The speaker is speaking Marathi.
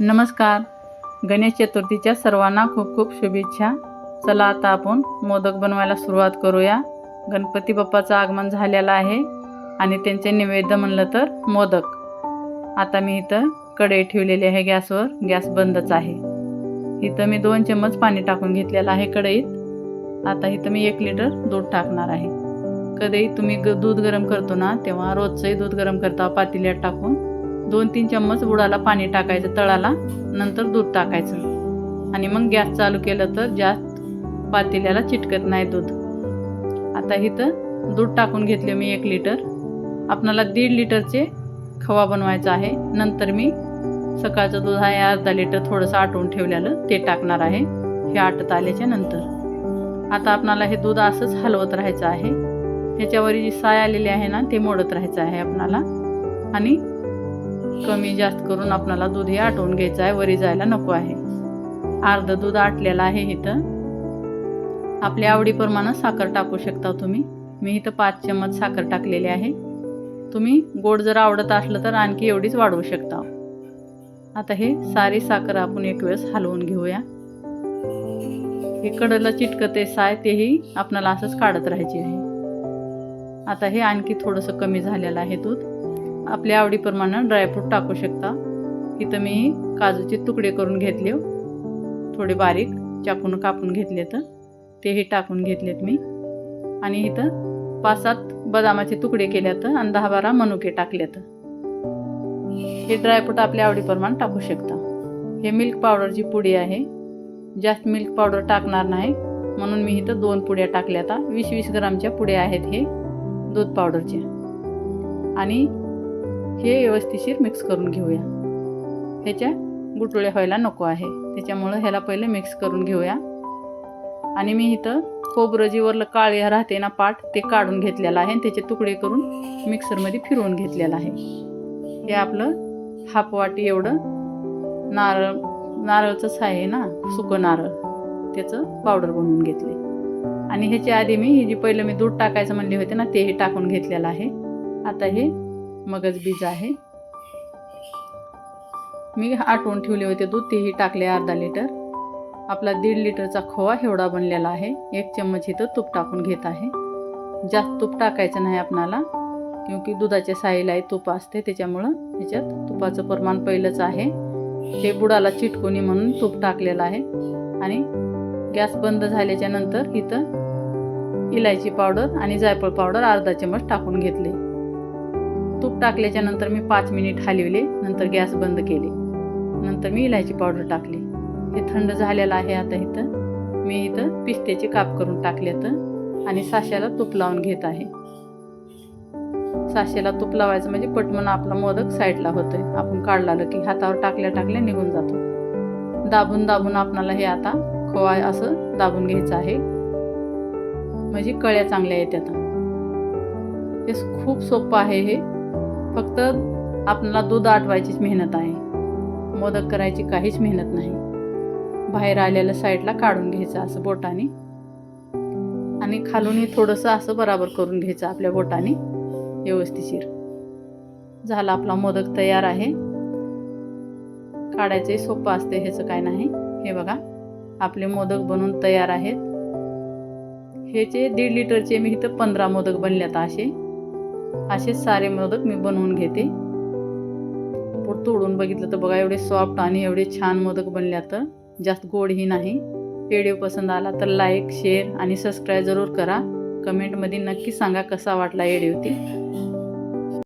नमस्कार. गणेश चतुर्थीच्या सर्वांना खूप खूप शुभेच्छा. चला आता आपण मोदक बनवायला सुरुवात करूया. गणपती बाप्पाचं आगमन झालेलं आहे आणि त्यांचे नैवेद्य म्हणलं तर मोदक. आता मी इथं कढई ठेवलेली आहे गॅसवर. गॅस बंदच आहे. इथं मी दोन चम्मच पाणी टाकून घेतलेलं आहे कढईत. आता इथं मी एक लिटर दूध टाकणार आहे. कधी तुम्ही ग दूध गरम करतो ना तेव्हा रोजचंही दूध गरम करता पातेल्यात टाकून. दोन तीन चम्मच बुडाला पाणी टाकायचं तळाला नंतर दूध टाकायचं. आणि मग गॅस चालू केलं तर जास्त पातेल्याला चिटकत नाही दूध. आता इथं दूध टाकून घेतले मी एक लिटर. आपणाला दीड लिटरचे खवा बनवायचा आहे. नंतर मी सकाळचं दूध आहे अर्धा लिटर थोडंसं आटवून ठेवलेलं ते टाकणार आहे. हे आटत आल्याच्यानंतर. आता आपणाला हे दूध असंच हलवत राहायचं आहे. ह्याच्यावर जी साय आलेली आहे ना ते मोडत राहायचं आहे आपणाला. आणि कमी जास्त करून आपणाला दूध हे आटवून घ्यायचं आहे वरी जायला नको आहे. अर्धं दूध आटलेलं आहे इथं. आपल्या आवडीप्रमाणे साखर टाकू शकता तुम्ही. मी इथं पाच चम्मच साखर टाकलेली आहे. तुम्ही गोड जर आवडत असलं तर आणखी एवढीच वाढवू शकता. आता हे सारी साखर आपण एक वेळेस हलवून घेऊया. हे कडला चिटकते साय तेही आपणाला असंच काढत राहायचे आहे. आता हे आणखी थोडंसं कमी झालेलं आहे दूध. आपल्या आवडीप्रमाणे ड्रायफ्रूट टाकू शकता. इथं मी काजूचे तुकडे करून घेतले हो. थोडे बारीक चाकून कापून घेतले तेही टाकून घेतलेत मी. आणि इथं पाच सात बदामाचे तुकडे केल्यात आणि दहा बारा मनुके टाकलेत हे ड्रायफ्रूट आपल्या आवडीप्रमाणे टाकू शकता. हे मिल्क पावडरची पुडी आहे. जास्त मिल्क पावडर टाकणार नाही. म्हणून मी इथं दोन पुड्या टाकल्या आता वीस वीस ग्रामच्या पुड्या आहेत हे. दूध पावडरच्या आणि हे व्यवस्थिशीर मिक्स करून घेऊया. ह्याच्या गुटुळ्या व्हायला नको आहे. त्याच्यामुळं ह्याला पहिले मिक्स करून घेऊया. आणि मी इथं खोबरं जीवरलं काळे राहते ना पाट ते काढून घेतलेलं आहे. आणि त्याचे तुकडे करून मिक्सरमध्ये फिरवून घेतलेलं आहे. हे आपलं हाफ वाटी एवढं नारळ नारळचंच आहे ना सुकं नारळ. त्याचं पावडर बनवून घेतले आणि ह्याच्या आधी मी हे जे पहिलं मी दूध टाकायचं म्हणले होते ना तेही टाकून घेतलेलं आहे. आता हे मगज बीज आहे. मी आटवून ठेवले होते दूध तेही टाकले अर्धा लिटर. आपला दीड लिटरचा खोवा एवढा बनलेला आहे. एक चम्मच इथं तूप टाकून घेत आहे. जास्त तूप टाकायचं नाही आपणाला क्योंकि दुधाच्या साईला तूप असते त्याच्यामुळं त्याच्यात तुपाचं प्रमाण पहिलंच आहे. हे बुडाला चिटकोनी म्हणून तूप टाकलेलं आहे. आणि गॅस बंद झाल्याच्यानंतर इथं इलायची पावडर आणि जायफळ पावडर अर्धा चम्मच टाकून घेतले. तूप टाकल्याच्या नंतर मी पाच मिनिट हलविले नंतर गॅस बंद केले. नंतर मी इलायची पावडर टाकली. हे थंड झालेलं आहे आता इथं. मी इथं पिस्त्याचे काप करून टाकलेत आणि साश्याला तूप लावून घेत आहे. साश्याला तूप लावायचं म्हणजे पटमन आपला मोदक साईडला होतोय. आपण काढलालं की हातावर टाकल्या टाकल्या निघून जातो. दाबून दाबून आपणाला हे आता खोवा असं दाबून घ्यायचं आहे. म्हणजे कळ्या चांगल्या येतात हे खूप सोपं आहे हे. फक्त आपल्याला दूध आटवायचीच मेहनत आहे. मोदक करायची काहीच मेहनत नाही. बाहेर आलेल्या साईडला काढून घ्यायचं असं बोटाने. आणि खालूनही थोडंसं असं बराबर करून घ्यायचं आपल्या बोटाने. व्यवस्थिशीर झाला आपला मोदक तयार आहे. काढायचंही सोपं असते ह्याचं काय नाही. हे बघा आपले मोदक बनवून तयार आहेत. ह्याचे दीड लिटरचे मी इथं पंधरा मोदक बनल्यात असे. असेच सारे मोदक मी बनवून घेते. तोडून बघितलं तर बघा एवढे सॉफ्ट आणि एवढे छान मोदक बनले तर जास्त गोडही नाही. व्हिडिओ पसंत आला तर लाईक शेअर आणि सबस्क्राईब जरूर करा. कमेंटमध्ये नक्की सांगा कसा वाटला व्हिडिओ ती.